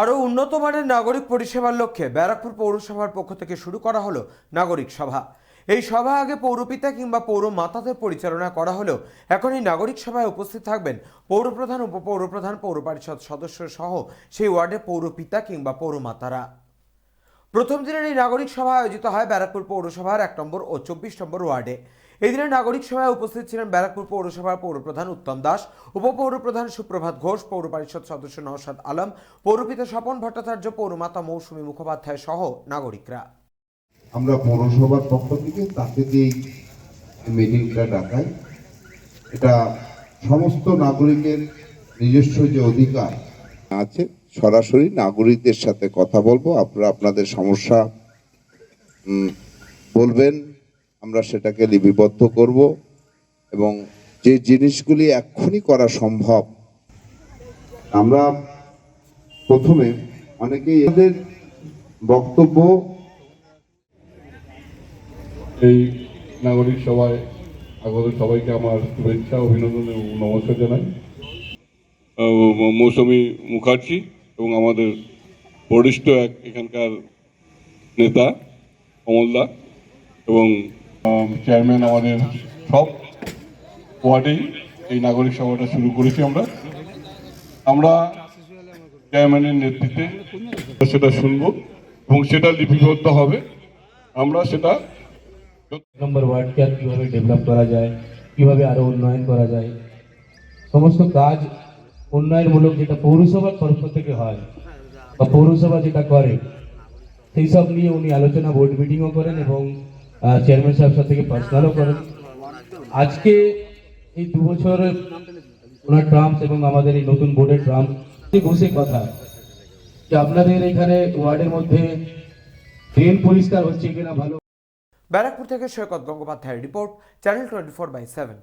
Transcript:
আরও উন্নত মানের নাগরিক পরিষেবার লক্ষ্যে ব্যারাকপুর পৌরসভার পক্ষ থেকে শুরু করা হলো নাগরিক সভা। এই সভা আগে পৌরপিতা কিংবা পৌর মাতাদের পরিচালনা করা হলেও এখন এই নাগরিক সভায় উপস্থিত থাকবেন পৌরপ্রধান, উপপৌরপ্রধান পৌর পরিষদ সদস্য সহ সেই ওয়ার্ডে পৌরপিতা কিংবা পৌরমাতারা। প্রথম দিনের এই নাগরিক সভা আয়োজিত হয় ব্যারাকপুর পৌরসভার এক নম্বর ও চব্বিশ নম্বর ওয়ার্ডে। এই দিনের নাগরিক সভায় উপস্থিত ছিলেন ব্যারাকপুর পৌরসভার পৌরপ্রধান উত্তম দাস, উপপৌরপ্রধান সুপ্রভাত ঘোষ পৌর পরিষদ সদস্য নওশাদ আলম, পৌরপিতা স্বপন ভট্টাচার্য, পৌরমাতা মৌসুমী মুখোপাধ্যায় সহ নাগরিকরা। আমরা পৌরসভার পক্ষ থেকে তাকে দিয়েই মিটিংটা ডাকাই। এটা সমস্ত নাগরিকের নিজস্ব যে অধিকার আছে, সরাসরি নাগরিকদের সাথে কথা বলব। আপনারা আপনাদের সমস্যা বলবেন। আমরা সেটাকে লিপিবদ্ধ করব এবং যে জিনিসগুলি এক্ষুনি করা সম্ভব আমরা প্রথমে অনেকেই এদের বক্তব্য এই নাগরিক সভায় আগত সবাইকে আমার শুভেচ্ছা অভিনন্দন এবং নমস্কার জানাই। আহ, মৌসুমী মুখার্জি এবং আমাদের বরিষ্ঠ এক এখানকার নেতা কমলদা এবং চেয়ারম্যান আমাদের সব ওয়ার্ডেই এই নাগরিক সভাটা শুরু করেছি আমরা। আমরা চেয়ারম্যানের নেতৃত্বে সেটা শুনব এবং সেটা লিপিবদ্ধ হবে। আমরা সেটা নম্বর ওয়ার্ডকে আর কীভাবে ডেভেলপ করা যায়, কীভাবে আরও উন্নয়ন করা যায়, সমস্ত কাজ উন্নয়নমূলক যেটা পৌরসভার তরফ থেকে হয় বা পৌরসভা যেটা করে, সেই সব নিয়ে উনি আলোচনা বোর্ড মিটিংও করেন এবং চেয়ারম্যান সাহেব থেকে পার্সোনালও করেন। আজকে এই দু বছর ওনার ট্রাম্পস এবং আমাদের এই নতুন বোর্ডের ট্রাম্প বসে কথা। যে আপনাদের এখানে ওয়ার্ডের মধ্যে ড্রেন পরিষ্কার হচ্ছে কিনা ভালো। ব্যারাকপুর থেকে সৈকত গঙ্গোপাধ্যায়ের report channel twenty four by seven